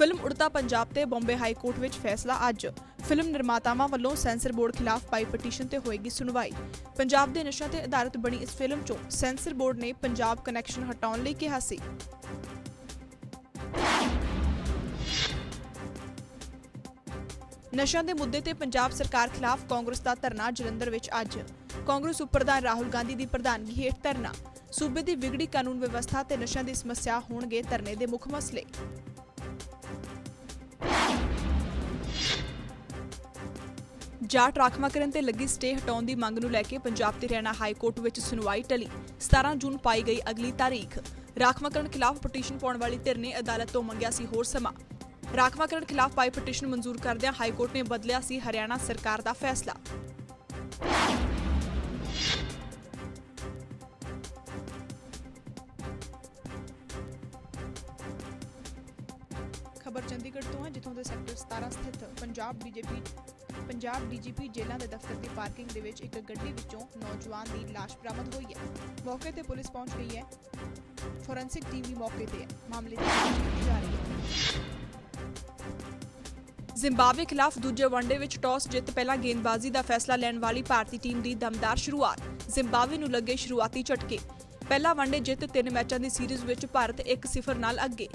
Film Udta Punjab ਤੇ Bombay high court ਵਿੱਚ ਫੈਸਲਾ ਅੱਜ। ਫਿਲਮ ਨਿਰਮਾਤਾਵਾਂ ਵੱਲੋਂ ਸੈਂਸਰ ਬੋਰਡ ਖਿਲਾਫ ਪਾਈ ਪਟੀਸ਼ਨ ਤੇ ਹੋਏਗੀ ਸੁਣਵਾਈ। ਪੰਜਾਬ ਦੇ ਨਸ਼ਿਆਂ ਤੇ ਆਧਾਰਿਤ ਬਣੀ ਇਸ ਫਿਲਮ 'ਚੋਂ ਸੈਂਸਰ ਬੋਰਡ ਨੇ ਪੰਜਾਬ ਕਨੈਕਸ਼ਨ ਹਟਾਉਣ ਲਈ ਕਿਹਾ ਸੀ। ਨਸ਼ਿਆਂ ਦੇ ਮੁੱਦੇ ਤੇ ਪੰਜਾਬ ਸਰਕਾਰ ਖਿਲਾਫ ਕਾਂਗਰਸ ਦਾ ਧਰਨਾ ਜਲੰਧਰ ਵਿੱਚ ਅੱਜ। ਕਾਂਗਰਸ ਉਪਰਧਾਨ ਰਾਹੁਲ ਗਾਂਧੀ ਦੀ ਪ੍ਰਧਾਨਗੀ ਹੇਠ ਧਰਨਾ। ਸੂਬੇ ਦੀ ਵਿਗੜੀ ਕਾਨੂੰਨ ਵਿਵਸਥਾ ਤੇ ਨਸ਼ਿਆਂ ਦੀ ਸਮੱਸਿਆ ਹੋਣਗੇ ਧਰਨੇ ਦੇ ਮੁੱਖ ਮਸਲੇ। ਜਾਟ ਰਾਖਵਾਂਕਰਨ ਤੇ ਲੱਗੀ ਸਟੇ ਹਟਾਉਣ ਦੀ ਮੰਗ ਨੂੰ ਲੈ ਕੇ ਪੰਜਾਬ ਤੇ ਹਰਿਆਣਾ ਹਾਈ ਕੋਰਟ ਵਿੱਚ ਸੁਣਵਾਈ ਟਲੀ। 17 ਜੂਨ ਪਾਈ ਗਈ ਅਗਲੀ ਤਾਰੀਖ। ਰਾਖਵਾਂਕਰਨ ਖਿਲਾਫ ਪਟੀਸ਼ਨ ਪਾਉਣ ਵਾਲੀ ਧਿਰ ਨੇ ਅਦਾਲਤ ਤੋਂ ਮੰਗਿਆ ਸੀ ਹੋਰ ਸਮਾਂ। ਰਾਖਵਾਂਕਰਨ ਖਿਲਾਫ ਪਾਈ ਪਟੀਸ਼ਨ ਮਨਜ਼ੂਰ ਕਰਦਿਆਂ ਹਾਈ ਕੋਰਟ ਨੇ ਬਦਲਿਆ ਸੀ ਹਰਿਆਣਾ ਸਰਕਾਰ ਦਾ ਫੈਸਲਾ। ਖਬਰ ਚੰਡੀਗੜ੍ਹ ਤੋਂ ਹੈ, ਜਿੱਥੋਂ ਦੇ ਸੈਕਟਰ 17 ਸਥਿਤ ਪੰਜਾਬ ਬੀਜੇਪੀ, ਪੰਜਾਬ ਡੀਜੀਪੀ ਜੇਲ੍ਹਾਂ ਦੇ ਦਫ਼ਤਰ ਦੀ ਪਾਰਕਿੰਗ ਦੇ ਵਿੱਚ ਇੱਕ ਗੱਡੀ ਵਿੱਚੋਂ ਨੌਜਵਾਨ ਦੀ ਲਾਸ਼ ਬਰਾਮਦ ਹੋਈ ਹੈ। ਮੌਕੇ ਤੇ ਪੁਲਿਸ ਪਹੁੰਚ ਗਈ ਹੈ। ਫੋਰੈਂਸਿਕ ਟੀਮ ਵੀ ਮੌਕੇ ਤੇ ਹੈ। ਮਾਮਲੇ ਦੀ ਜਾਂਚ ਕੀਤੀ ਜਾ ਰਹੀ ਹੈ। ਜ਼ਿੰਬਾਬਵੇ ਖਿਲਾਫ ਦੂਜੇ ਵਨਡੇ ਵਿੱਚ ਟਾਸ ਜਿੱਤ ਪਹਿਲਾਂ ਗੇਂਦਬਾਜ਼ੀ ਦਾ ਫੈਸਲਾ ਲੈਣ ਵਾਲੀ ਭਾਰਤੀ ਟੀਮ ਦੀ ਦਮਦਾਰ ਸ਼ੁਰੂਆਤ। ਜ਼ਿੰਬਾਬਵੇ ਨੂੰ ਲੱਗੇ ਸ਼ੁਰੂਆਤੀ ਝਟਕੇ। ਪਹਿਲਾ ਵਨਡੇ ਜਿੱਤ ਤਿੰਨ ਮੈਚਾਂ ਦੀ ਸੀਰੀਜ਼ ਵਿੱਚ ਭਾਰਤ 1-0 ਨਾਲ ਅੱਗੇ।